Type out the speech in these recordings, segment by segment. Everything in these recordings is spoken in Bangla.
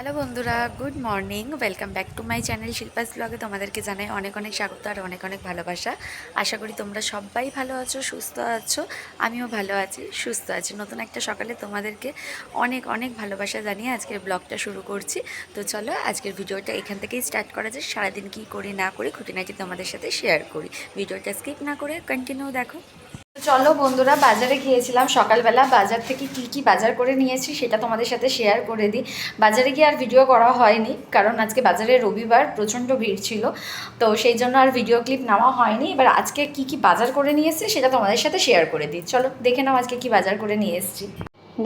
হ্যালো বন্ধুরা, good morning. Welcome back to my channel Shilpa's ব্লগে তোমাদেরকে জানাই অনেক অনেক স্বাগত আর অনেক অনেক ভালোবাসা। আশা করি তোমরা সবাই ভালো আছো, সুস্থ আছো, আমিও ভালো আছি, সুস্থ আছি। নতুন একটা সকালে তোমাদেরকে অনেক অনেক ভালোবাসা জানিয়ে আজকের ব্লগটা শুরু করছি। তো চলো আজকের ভিডিওটা এখান থেকেই স্টার্ট করা যায় সারাদিন কী করি না করি, খুঁটিনাটি তোমাদের সাথে শেয়ার করি। ভিডিওটা স্কিপ না করে কন্টিনিউ দেখো। চলো বন্ধুরা, বাজারে গিয়েছিলাম সকালবেলা। বাজার থেকে কি কি বাজার করে নিয়েছি সেটা তোমাদের সাথে শেয়ার করে দিই। বাজারে গিয়ে আর ভিডিও করা হয়নি, কারণ আজকে বাজারে রবিবার, প্রচণ্ড ভিড় ছিল। তো সেই জন্য আর ভিডিও ক্লিপ নেওয়া হয়নি। এবার আজকে কি কি বাজার করে নিয়ে এসেছি সেটা তোমাদের সাথে শেয়ার করে দিই। চলো, দেখে নাও আজকে কি বাজার করে নিয়ে এসেছি।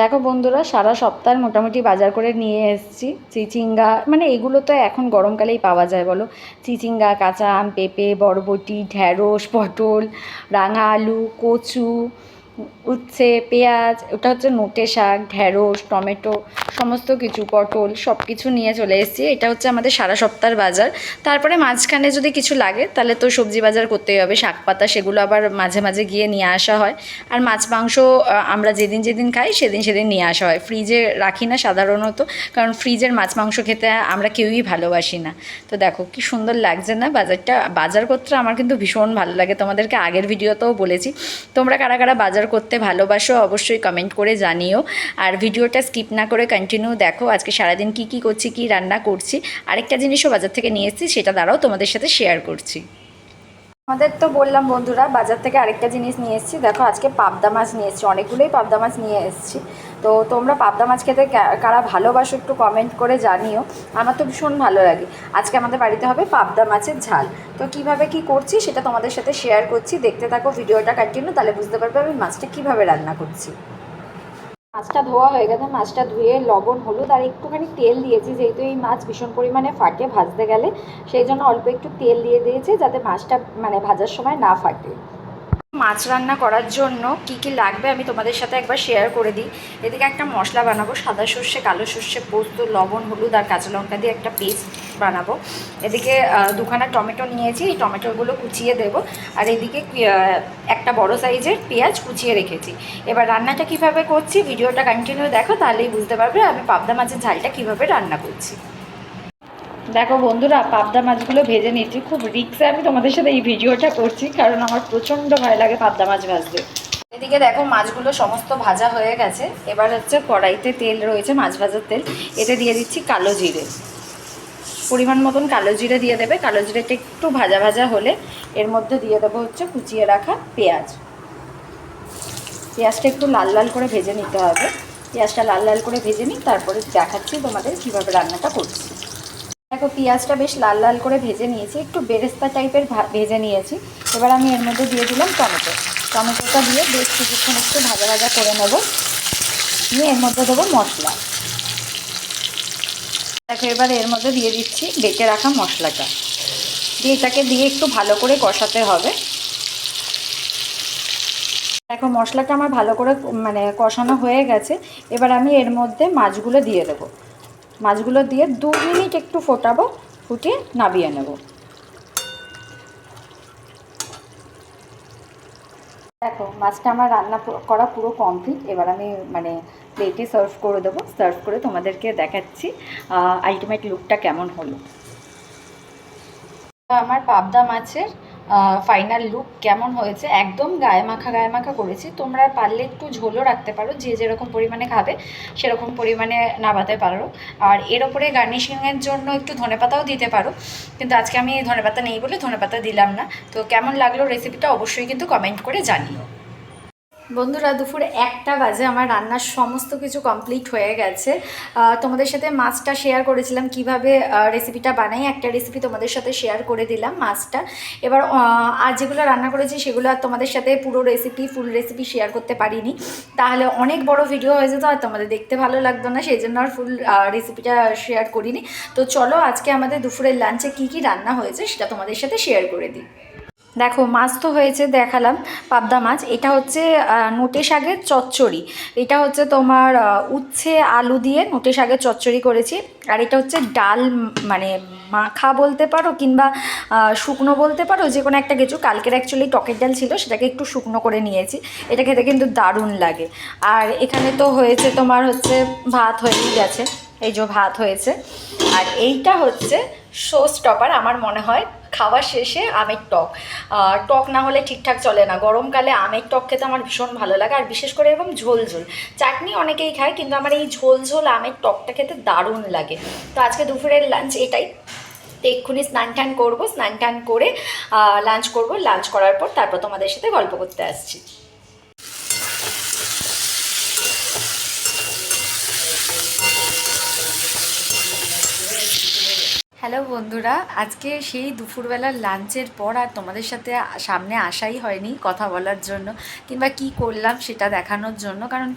দেখো বন্ধুরা, সারা সপ্তাহ মোটামুটি বাজার করে নিয়ে এসেছি। চিচিঙ্গা মানে এগুলো তো এখন গরমকালেই পাওয়া যায় বলো। চিচিঙ্গা, কাঁচা আম, পেঁপে, বরবটি, ঢ্যাঁড়স, পটল, রাঙা আলু, কচু উচ্ছে, পেঁয়াজ, ওটা হচ্ছে নোটে শাক ঢ্যাঁড়স টমেটো, সমস্ত কিছু, পটল সব কিছু নিয়ে চলে এসেছি। এটা হচ্ছে আমাদের সারা সপ্তাহের বাজার। তারপরে মাঝখানে যদি কিছু লাগে, তাহলে তো সবজি বাজার করতেই হবে। শাক পাতা সেগুলো আবার মাঝে মাঝে গিয়ে নিয়ে আসা হয়। আর মাছ, মাংস আমরা যেদিন যেদিন খাই, সেদিন সেদিন নিয়ে আসা হয়। ফ্রিজে রাখি না সাধারণত, কারণ ফ্রিজের মাছ, মাংস খেতে আমরা কেউই ভালোবাসি না। তো দেখো, কি সুন্দর লাগছে না বাজারটা? বাজার করতে আমার কিন্তু ভীষণ ভালো লাগে। তোমাদেরকে আগের ভিডিওতেও বলেছি। তোমরা কারা কারা বাজার করতে ভালোবাসো, অবশ্যই কমেন্ট করে জানিও। আর ভিডিওটা স্কিপ না করে কন্টিনিউ দেখো, আজকে সারাদিন কি কি করছি, কি রান্না করছি। আরেকটা জিনিসও বাজার থেকে নিয়ে এসেছি, সেটা দ্বারাও তোমাদের সাথে শেয়ার করছি। আমাদের তো বললাম বন্ধুরা, বাজার থেকে আরেকটা জিনিস নিয়ে এসেছি। দেখো, আজকে পাবদা মাছ নিয়ে এসেছি, অনেকগুলোই পাবদা মাছ নিয়ে এসেছি। তো তোমরা পাবদা মাছ খেতে কারা ভালোবাসো একটু কমেন্ট করে জানিও। আমার তো ভীষণ ভালো লাগে। আজকে আমাদের বাড়িতে হবে পাবদা মাছের ঝাল। তো কীভাবে কি করছি সেটা তোমাদের সাথে শেয়ার করছি। দেখতে থাকো ভিডিওটা কন্টিনিউ তাহলে বুঝতে পারবে আমি মাছটা কীভাবে রান্না করছি। মাছটা ধোয়া হয়ে গেছে। মাছটা ধুয়ে লবণ, হলুদ আর একটুখানি তেল দিয়েছি। যেহেতু এই মাছ ভীষণ পরিমাণে ফাটে ভাজতে গেলে, সেই জন্য অল্প একটু তেল দিয়ে দিয়েছি যাতে মাছটা মানে ভাজার সময় না ফাটে। মাছ রান্না করার জন্য কি কি লাগবে আমি তোমাদের সাথে একবার শেয়ার করে দিই। এদিকে একটা মশলা বানাবো, সাদা সর্ষে, কালো সর্ষে, পোস্ত, লবণ, হলুদ আর কাঁচা লঙ্কা দিয়ে একটা পেস্ট বানাবো। এদিকে দুখানা টমেটো নিয়েছি, এই টমেটোগুলো কুচিয়ে দেবো। আর এদিকে একটা বড় সাইজের পেঁয়াজ কুচিয়ে রেখেছি। এবার রান্নাটা কীভাবে করছি, ভিডিওটা কন্টিনিউ দেখো, তাহলেই বুঝতে পারবে আমি পাবদা মাছের ঝালটা কীভাবে রান্না করছি। দেখো বন্ধুরা, পাবদা মাছগুলো ভেজে নিচ্ছি খুব রিক্সে আমি তোমাদের সাথে এই ভিডিওটা করছি, কারণ আমার প্রচণ্ড ভয় লাগে পাবদা মাছ ভাজতে। এদিকে দেখো মাছগুলো সমস্ত ভাজা হয়ে গেছে। এবার হচ্ছে কড়াইতে তেল রয়েছে, মাছ ভাজার তেল। এতে দিয়ে দিচ্ছি কালো জিরে। পরিমাণ মতন কালো জিরে দিয়ে দেবে। কালো জিরেটা একটু ভাজা ভাজা হলে এর মধ্যে দিয়ে দেবো হচ্ছে কুচিয়ে রাখা পেঁয়াজ। পেঁয়াজটা একটু লাল লাল করে ভেজে নিতে হবে। পেঁয়াজটা লাল লাল করে ভেজে নিই তারপরে দেখাচ্ছি তোমাদের কীভাবে রান্নাটা করছি। দেখো, পেঁয়াজটা বেশ লাল লাল করে ভেজে নিয়েছি। একটু বেরেস্তা টাইপের ভেজে নিয়েছি। এবার আমি এর মধ্যে দিয়ে দিলাম টমেটো। টমেটোটা দিয়ে বেশ কিছুক্ষণ একটু ভাজা ভাজা করে নেব। নিয়ে এর মধ্যে দেবো মশলা। দেখো, এবার এর মধ্যে দিয়ে দিচ্ছি বেটে রাখা মশলাটা। দিয়ে এটাকে দিয়ে একটু ভালো করে কষাতে হবে। দেখো, মশলাটা আমার ভালো করে মানে কষানো হয়ে গেছে। এবার আমি এর মধ্যে মাছগুলো দিয়ে দেবো। মাছগুলো দিয়ে দু মিনিট একটু ফোটাবো, ফুটিয়ে নাবিয়ে নেব। দেখো, মাছটা আমার রান্না করা পুরো কমপ্লিট এবার আমি মানে প্লেটে সার্ভ করে দেবো। সার্ভ করে তোমাদেরকে দেখাচ্ছি আলটিমেট লুকটা কেমন হলো। আমার পাবদা মাছের ফাইনাল লুক কেমন হয়েছে? একদম গায়ে মাখা গায়ে মাখা করেছি। তোমরা পারলে একটু ঝোলও রাখতে পারো, যে যেরকম পরিমাণে খাবে সেরকম পরিমাণে নাবাতে পারো। আর এর ওপরে গার্নিশিংয়ের জন্য একটু ধনেপাতাও দিতে পারো। কিন্তু আজকে আমি ধনেপাতা নেই বলে ধনেপাতা দিলাম না। তো কেমন লাগল রেসিপিটা অবশ্যই কিন্তু কমেন্ট করে জানিও। বন্ধুরা, দুপুর একটা বাজে আমার রান্নার সমস্ত কিছু কমপ্লিট হয়ে গেছে। তোমাদের সাথে মাছটা শেয়ার করেছিলাম, কীভাবে রেসিপিটা বানাই, একটা রেসিপি তোমাদের সাথে শেয়ার করে দিলাম মাছটা। এবার আর যেগুলো রান্না করেছি, সেগুলো আর তোমাদের সাথে পুরো রেসিপি ফুল রেসিপি শেয়ার করতে পারিনি। তাহলে অনেক বড় ভিডিও হয়ে যেত আর তোমাদের দেখতে ভালো লাগতো না, সেই জন্য আর ফুল রেসিপিটা শেয়ার করিনি। তো চলো, আজকে আমাদের দুপুরের লাঞ্চে কী কী রান্না হয়েছে, সেটা তোমাদের সাথে শেয়ার করে দিই। দেখো, মাছ তো হয়েছে, দেখালাম। পাবদা মাছ, এটা হচ্ছে নোটে শাকের চচ্চড়ি। এটা হচ্ছে তোমার উচ্ছে, আলু দিয়ে নোটে শাকের চচ্চড়ি করেছি। আর এটা হচ্ছে ডাল মানে মাখা বলতে পারো কিংবা শুকনো বলতে পারো, যে কোনো একটা কিছু। কালকের অ্যাকচুয়ালি টকের ডাল ছিল, সেটাকে একটু শুকনো করে নিয়েছি। এটা খেতে কিন্তু দারুণ লাগে। আর এখানে তো হয়েছে তোমার হচ্ছে, ভাত হয়েই গেছে। এই যে ভাত হয়েছে। আর এইটা হচ্ছে শো স্টপার আমার মনে হয়, খাওয়া শেষে আমের টক। টক না হলে ঠিকঠাক চলে না। গরমকালে আমের টক খেতে আমার ভীষণ ভালো লাগে, আর বিশেষ করে এরকম ঝোল ঝোল। চাটনি অনেকেই খায়, কিন্তু আমার এই ঝোল ঝোল আমের টকটা খেতে দারুণ লাগে। তো আজকে দুপুরের লাঞ্চ এটাই। তো এক্ষুনি স্নান টান করব, স্নান টান করে লাঞ্চ করব। লাঞ্চ করার পর তারপর তোমাদের সাথে গল্প করতে আসছি। হ্যালো বন্ধুরা, আজকে সেই দুপুরবেলার লাঞ্চের পর আর তোমাদের সাথে সামনে আসাই হয়নি কথা বলার জন্য, কিংবা কি করলাম সেটা দেখানোর জন্য, কারণ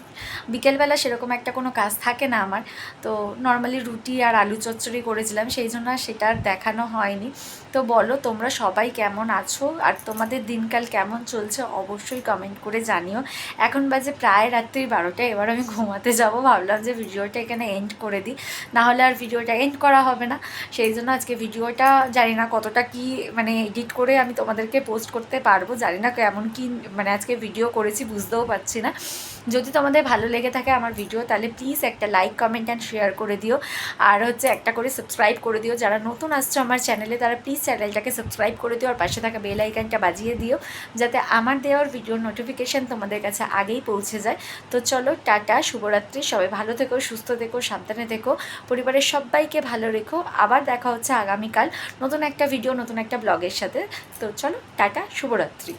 বিকেলবেলা সেরকম একটা কোনো কাজ থাকে না আমার। তো নর্মালি রুটি আর আলু চচ্চড়ি করেছিলাম, সেই জন্য আর সেটা আর দেখানো হয়নি। তো বলো, তোমরা সবাই কেমন আছো? আর তোমাদের দিনকাল কেমন চলছে? অবশ্যই কমেন্ট করে জানিও। এখন বাজে প্রায় রাত্রি বারোটা, এবার আমি ঘুমাতে যাব। ভাবলাম যে ভিডিওটা এখানে এন্ড করে দিই। না হলে আর ভিডিওটা এন্ড করা হবে না। সেই জন্য আজকে ভিডিওটা, জানি না কতটা কি মানে এডিট করে আমি তোমাদেরকে পোস্ট করতে পারব, জানি না কেমন কি মানে আজকে ভিডিও করেছি, বুঝতেও পারছি না। যদি তোমাদের ভালো লেগে থাকে আমার ভিডিও তাহলে প্লিজ একটা লাইক কমেন্ট অ্যান্ড শেয়ার করে দিও। আর হচ্ছে একটা করে সাবস্ক্রাইব করে দিও। যারা নতুন আসছো আমার চ্যানেলে তারা প্লিজ চ্যানেলটাকে সাবস্ক্রাইব করে দিও। আর পাশে থাকা বেল আইকনটা বাজিয়ে দিও, যাতে আমার দেওয়ার ভিডিওর নোটিফিকেশান তোমাদের কাছে আগেই পৌঁছে যায়। তো চলো, টাটা, শুভরাত্রি। সবাই ভালো থেকো, সুস্থ থেকো, সাবধানে থেকো। পরিবারের সবাইকে ভালো রেখো। আবার দেখা হচ্ছে আগামীকাল নতুন একটা ভিডিও নতুন একটা ব্লগের সাথে। তো চলো টাটা শুভরাত্রি।